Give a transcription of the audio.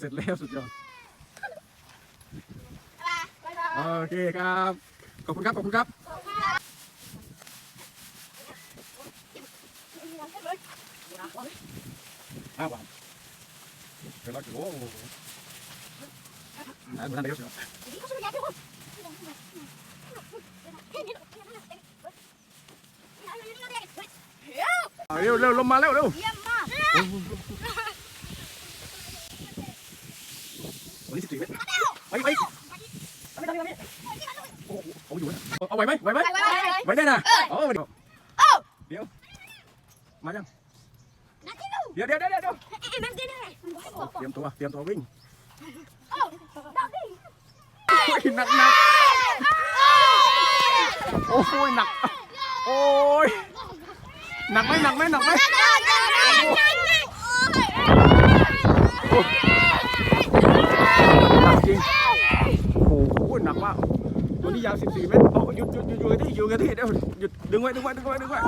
เสร็จแล้วสุดยอดโอเคครับ ขอบคุณครับ ขอบคุณครับอ้าวว้าวเดี๋ยวเราจะโอ้โหอ่าดูนั่นเดี๋ยวเดี๋ยวเอาเร็วเร็วลงมาเร็วเร็วเยี่ยมมาก ไปไปโอ้โหเอาอยู่นะเอาเอาไหวไหมไหวไหม ไปไปไป ไหวได้นะโอ้เดี๋ยวเดี๋ยวมายังเดี๋ยวเดี๋ยวเดี๋ยวเดี๋ยวเตรียมตัวเตรียมตัววิ่งโอ้ยหนักหนักโอ้ยหนักโอ้ยหนักไหมหนักไหมหนักไหมหนักจ ริงโอ้โหหนักมากตัวนี้ยาว 14 เมตรโอ้หยุดหยุดหยุดหยุดกับที่อยู่กันที่เดี๋ยวหยุดดึงไว้ดึงไว้ดึงไว้ดึงไว้